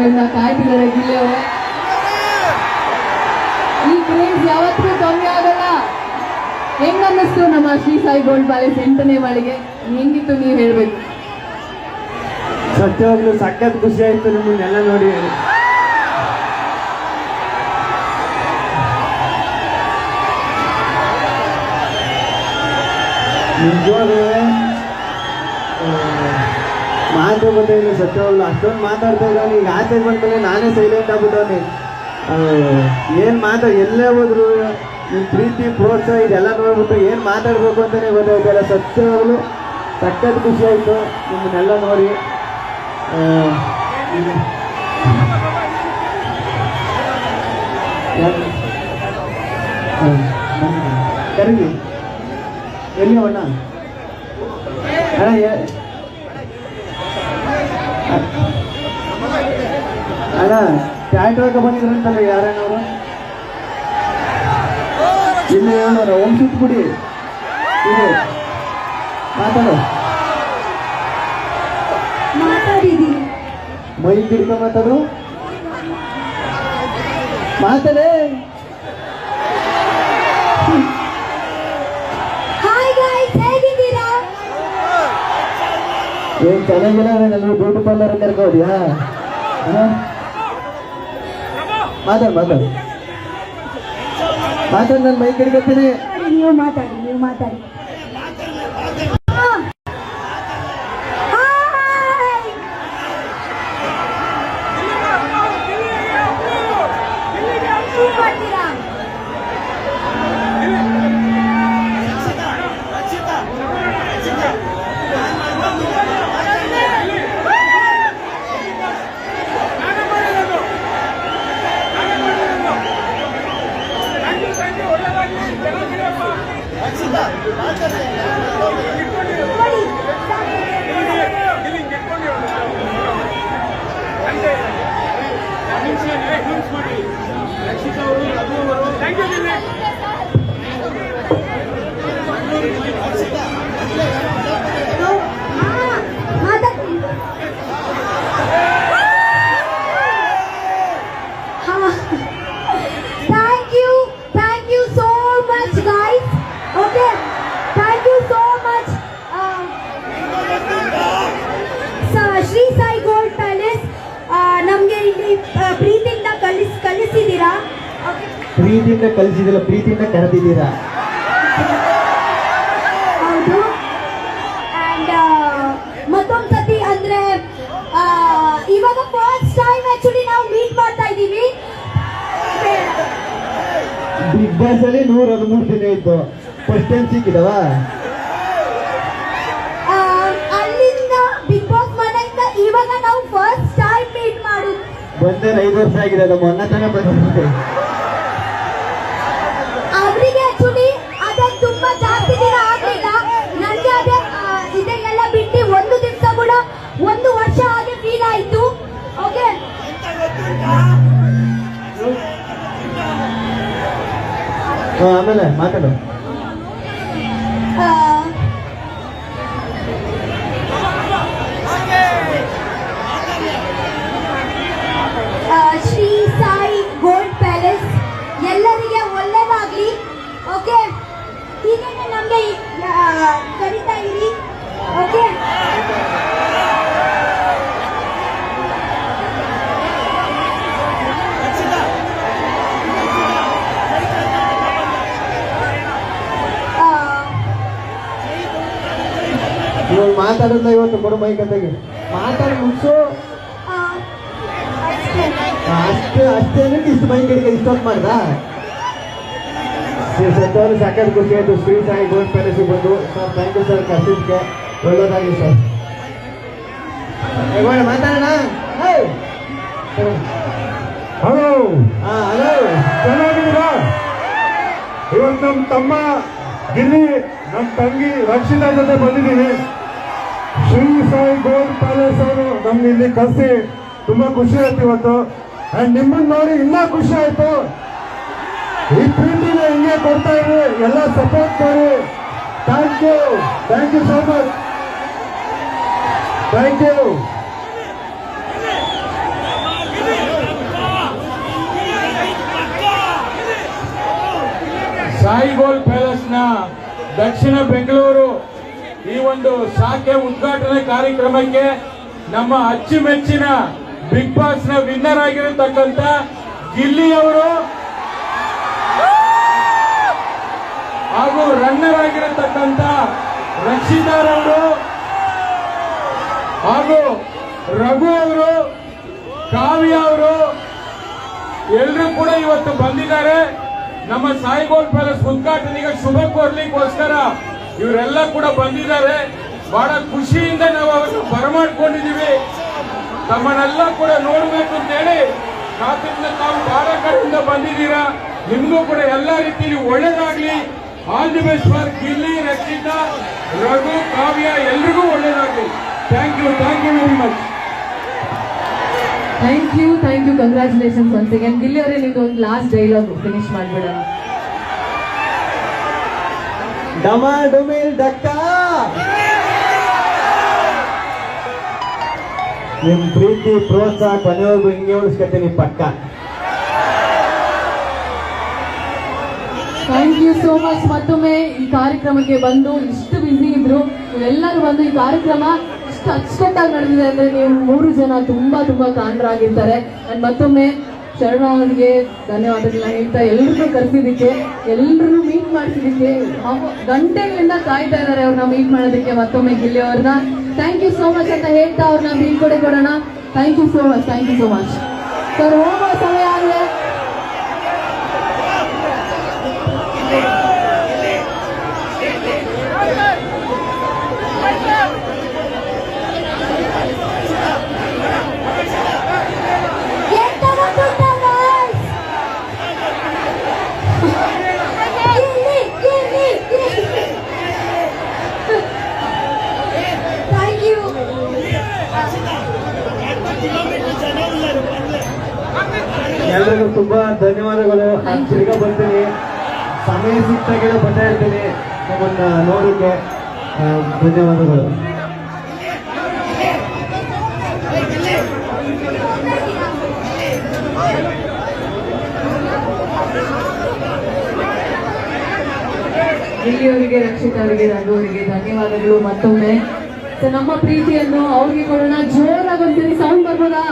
ಅವಾಗಿಂದ ಕಾಯ್ತಿದ್ದಾರೆ ಗಿಲ್ಲಿ ಈ ಕ್ರೇಜ್ ಯಾವತ್ತೂ ಕಮ್ಮಿ ಆಗಲ್ಲ. ಹೆಂಗ್ ಅನ್ನಿಸ್ತು ನಮ್ಮ ಶ್ರೀ ಸಾಯಿ ಗೋಲ್ಡ್ ಪ್ಯಾಲೇಸ್ ಎಂಟನೇ ಮಳಿಗೆ ಹೆಂಗಿತ್ತು ನೀವು ಹೇಳ್ಬೇಕು. ಸತ್ಯವಾಗ್ಲೂ ಸಖತ್ ಖುಷಿ ಆಯ್ತು ನಿಮ್ಮನ್ನೆಲ್ಲ ನೋಡಿ. ನಿಜವಾಗ್ಲೂ ಮಾತು ಇಲ್ಲ ಸತ್ಯವಾಗ್ಲು ಅಷ್ಟೊಂದು ಮಾತಾಡ್ತಾ ಇದ್ದಾನೆ. ಈಗ ಆಚೆ ಬಂದ್ಮೇಲೆ ನಾನೇ ಸೈಲೆಂಟ್ ಆಗ್ಬಿಟ್ಟವನಿ. ಏನು ಮಾತಾ ಎಲ್ಲೇ ಹೋದ್ರು ನಿಮ್ಮ ಪ್ರೀತಿ ಪ್ರೋತ್ಸಾಹ ಇದೆಲ್ಲ ನೋಡ್ಬಿಟ್ಟು ಏನು ಮಾತಾಡ್ಬೇಕು ಅಂತಲೇ ಗೊತ್ತಾಯ್ತಲ್ಲ ಸತ್ಯವಾಗ್ಲು ಸಖತ್ ಖುಷಿ ಆಯಿತು. ನಿಮ್ಮನ್ನೆಲ್ಲ ನೋಡಿ. ಅಣ್ಣ ಟ್ಯಾಕ್ಟ್ರಾಗ ಬಂದಿದ್ರಂತಲ್ಲ ಯಾರೇನವರು ಇಲ್ಲಿ ಹೇಳೋಣ ವಂಶಿತ್ ಗುಡಿ ಇದು ಮಾತಾಡು. ಮೈ ಹಿಡ್ಕೊ ಮಾತಾಡು. ಮಾತಾಡೇ. ಏನ್ ಚೆನ್ನಾಗಿಲ್ಲ ಎಲ್ಲರೂ ಬ್ಯೂಟಿ ಪಾರ್ಲರ್ ಕರ್ಕೋದ್ಯಾ ಮಾತಾಡು ಮಾತಾಡ. ಮಾತಾಡ ನಾನು ಮೈ ಹಿಡ್ಕೊತೀನಿ ನೀವು ಮಾತಾಡಿ ನೀವು ಮಾತಾಡಿ. Thank you, ಪ್ರೀತಿಯಿಂದ ಕಲಿಸಿದಿಲ್ಲ ಪ್ರೀತಿಯಿಂದ ಕರೆದಿದ್ದೀರಾ? ಹೌದು. ಅಂಡ್ ಮತ್ತೊಂದು ಸತಿ ಅಂದ್ರೆ ಇವಾಗ ಫಸ್ಟ್ ಟೈಮ್ ಆಕ್ಚುಲಿ ನಾವು ಮೀಟ್ ಮಾಡ್ತಾ ಇದ್ದೀವಿ. ಬಿಗ್ ಬಾಸ್ ಅಲ್ಲಿ ನೂರ ಹದಿಮೂರು ದಿನ ಇತ್ತು. ಫಸ್ಟ್ ಟೈಮ್ ಸಿಕ್ಕಿದವ? ಅಲ್ಲಿಂದ ಬಿಗ್ ಬಾಸ್ ಮನೆಯಿಂದ ಇವಾಗ ನಾವು ಫಸ್ಟ್ ಟೈಮ್ ಮೀಟ್ ಮಾಡುದು. ಬಂದರೆ ಐದು ವರ್ಷ ಆಗಿದೆ ಮೊನ್ನೆ ತಾನೇ ಬಂದಿದೆ. ಆಮೇಲೆ ಮಾತಾಡು. ಇವಾಗ ಮಾತಾಡಲ್ಲ ಇವತ್ತು ಕೊಡು ಮೈಕ್ ಅಂತಾಗಿ ಮಾತಾಡಿ ಮುಗಿಸು. ಅಷ್ಟೇ. ಅಷ್ಟೇ ಇಷ್ಟು ಮೈಕ್ ಹಿಡಿಗೆ ಇಷ್ಟೊತ್ತು ಮಾಡ್ದ? ಸತ್ತವರು ಸಾಕಷ್ಟು ಖುಷಿ ಆಯ್ತು. ಸ್ವೀಟ್ ಆಗಿ ಗೋಲ್ಡ್ ಪ್ಯಾಲೇಸ್ ಬಂದು. ಸರ್ ಥ್ಯಾಂಕ್ ಯು ಸರ್ ಕಸಿದ್ಕೆ ಒಳ್ಳೇದಾಗಿ ಸರ್. ಮಾತಾಡೋಣ. ಹೇ. ಹಲೋ. ಹಾ ಹಲೋ. ಚೆನ್ನಾಗಿದ್ದೀರಾ? ಇವತ್ತು ನಮ್ಮ ತಮ್ಮ ಗಿಲ್ಲಿ ನಮ್ಮ ತಂಗಿ ರಕ್ಷಿತಾ ಜೊತೆ ಬಂದಿದ್ದೀವಿ ಶ್ರೀ ಸಾಯಿ ಗೋಲ್ಡ್ ಪ್ಯಾಲೇಸ್ ಅವರು ನಮ್ಗೆ ಇಲ್ಲಿ ಕಳಿಸಿ ತುಂಬಾ ಖುಷಿ ಆಯ್ತು ಇವತ್ತು. ಅಂಡ್ ನಿಮ್ಮನ್ನ ನೋಡಿ ಇನ್ನೂ ಖುಷಿ ಆಯ್ತು. ಈ ಪ್ರೀತಿನ ಹಿಂಗೆ ಕೊಡ್ತಾ ಇರಿ, ಎಲ್ಲ ಸಪೋರ್ಟ್ ಮಾಡಿ. Thank you thank you so much thank you Sai gold ಪ್ಯಾಲೇಸ್ನ ದಕ್ಷಿಣ ಬೆಂಗಳೂರು ಈ ಒಂದು ಶಾಖೆ ಉದ್ಘಾಟನೆ ಕಾರ್ಯಕ್ರಮಕ್ಕೆ ನಮ್ಮ ಅಚ್ಚುಮೆಚ್ಚಿನ ಬಿಗ್ ಬಾಸ್ನ ವಿನ್ನರ್ ಆಗಿರತಕ್ಕಂತ ಗಿಲ್ಲಿ ಅವರು ಹಾಗೂ ರನ್ನರ್ ಆಗಿರತಕ್ಕಂತ ರಕ್ಷಿತಾರವರು ಹಾಗೂ ರಘು ಅವರು, ಕಾವ್ಯ ಅವರು ಎಲ್ಲರೂ ಕೂಡ ಇವತ್ತು ಬಂದಿದ್ದಾರೆ. ನಮ್ಮ ಸಾಯಿಗೋಲ್ ಪ್ಯಾಲೇಸ್ ಉದ್ಘಾಟನೆಗೆ ಶುಭ ಕೋರ್ಲಿಕ್ಕೋಸ್ಕರ ಇವರೆಲ್ಲ ಕೂಡ ಬಂದಿದ್ದಾರೆ. ಬಹಳ ಖುಷಿಯಿಂದ ನಾವು ಅವರನ್ನು ಬರಮಾಡ್ಕೊಂಡಿದ್ದೀವಿ. ತಮ್ಮನ್ನೆಲ್ಲ ಕೂಡ ನೋಡಬೇಕು ಅಂತ ಹೇಳಿ ರಾತ್ರಿಯಿಂದ ತಾವು ಬಹಳ ಬಂದಿದ್ದೀರಾ. ನಿಮಗೂ ಕೂಡ ಎಲ್ಲ ರೀತಿಯಲ್ಲಿ ಒಳ್ಳೇದಾಗ್ಲಿ. ಆಲ್ ದಿ ಗಿಲ್ಲಿ, ರಕ್ಷಿತಾ, ರಘು, ಕಾವ್ಯ ಎಲ್ರಿಗೂ ಒಳ್ಳೇದಾಗ್ಲಿ. Thank you thank you very much thank you thank you congratulations ಅಂತ ಗಿಲ್ಲಿ ಅವರೇ ನಿಮ್ದು ಒಂದು ಲಾಸ್ಟ್ ಡೈಲಾಗ್ ಫಿನಿಶ್ ಮಾಡ್ಬಿಡೋಣ. ಡಮ ಡುಮಿಲ್ ಡಕ್ಕ. ನಿಮ್ ಪ್ರೀತಿ, ಪ್ರೋತ್ಸಾಹ, ಕೊನೆವರೆಗೂ ಹಿಂಗೆ ಉಳಿಸ್ಕೊತೀನಿ ಪಕ್ಕ. ಥ್ಯಾಂಕ್ ಯು ಸೋ ಮಚ್ ಮತ್ತೊಮ್ಮೆ ಈ ಕಾರ್ಯಕ್ರಮಕ್ಕೆ ಬಂದು ಇಷ್ಟು ಬಿಸಿ ಇದ್ರು. ಎಲ್ಲರೂ ಬಂದು ಈ ಕಾರ್ಯಕ್ರಮ ಇಷ್ಟು ಅಚ್ಚುಕಟ್ಟಾಗಿ ನಡೆದಿದೆ ಅಂದ್ರೆ ನೀವು ಮೂರು ಜನ ತುಂಬಾ ತುಂಬಾ ಕಾರಣರಾಗಿರ್ತಾರೆ ಅಂಡ್ ಮತ್ತೊಮ್ಮೆ ಶರಣ ಅವರಿಗೆ ಧನ್ಯವಾದಗಳನ್ನ ಹೇಳ್ತಾ ಎಲ್ರಿಗೂ ಕರೆಸಿದ್ದಕ್ಕೆ ಎಲ್ಲರೂ ಮೀಟ್ ಮಾಡಿಸಿದ್ದಕ್ಕೆ ಗಂಟೆಗಳಿಂದ ಕಾಯ್ತಾ ಇದ್ದಾರೆ ಅವ್ರನ್ನ ಮೀಟ್ ಮಾಡೋದಕ್ಕೆ ಮತ್ತೊಮ್ಮೆ ಗಿಲ್ಲಿ ಅವ್ರನ್ನ ಥ್ಯಾಂಕ್ ಯು ಸೋ ಮಚ್ ಅಂತ ಹೇಳ್ತಾ ಅವ್ರನ್ನ ಬೀಳ್ಕೊಡೆ ಕೊಡೋಣ. Thank you so much thank you so much sir ಹೋಗೋ ಎಲ್ರಿಗೂ ತುಂಬಾ ಧನ್ಯವಾದಗಳು. ನಾನು ತಿರ್ಗಾ ಬರ್ತೀನಿ. ಸಮಯ ಸಿಕ್ತಾಗೆಲ್ಲ ಬರ್ತಾ ಇರ್ತೀನಿ. ನಮ್ಮನ್ನ ನೋಡಿದ್ದೆ ಧನ್ಯವಾದಗಳು. ಇಲ್ಲಿಯವರಿಗೆ, ರಕ್ಷಿತರಿಗೆ ಅವರಿಗೆ ಧನ್ಯವಾದಗಳು. ಮತ್ತೊಮ್ಮೆ ನಮ್ಮ ಪ್ರೀತಿಯನ್ನು ಅವ್ರಿಗೆ ಕೊಡೋಣ. ಜೋರಾಗಿ ಒಂದ್ಸರಿ ಸೌಂಡ್ ಬರ್ಬೋದಾ?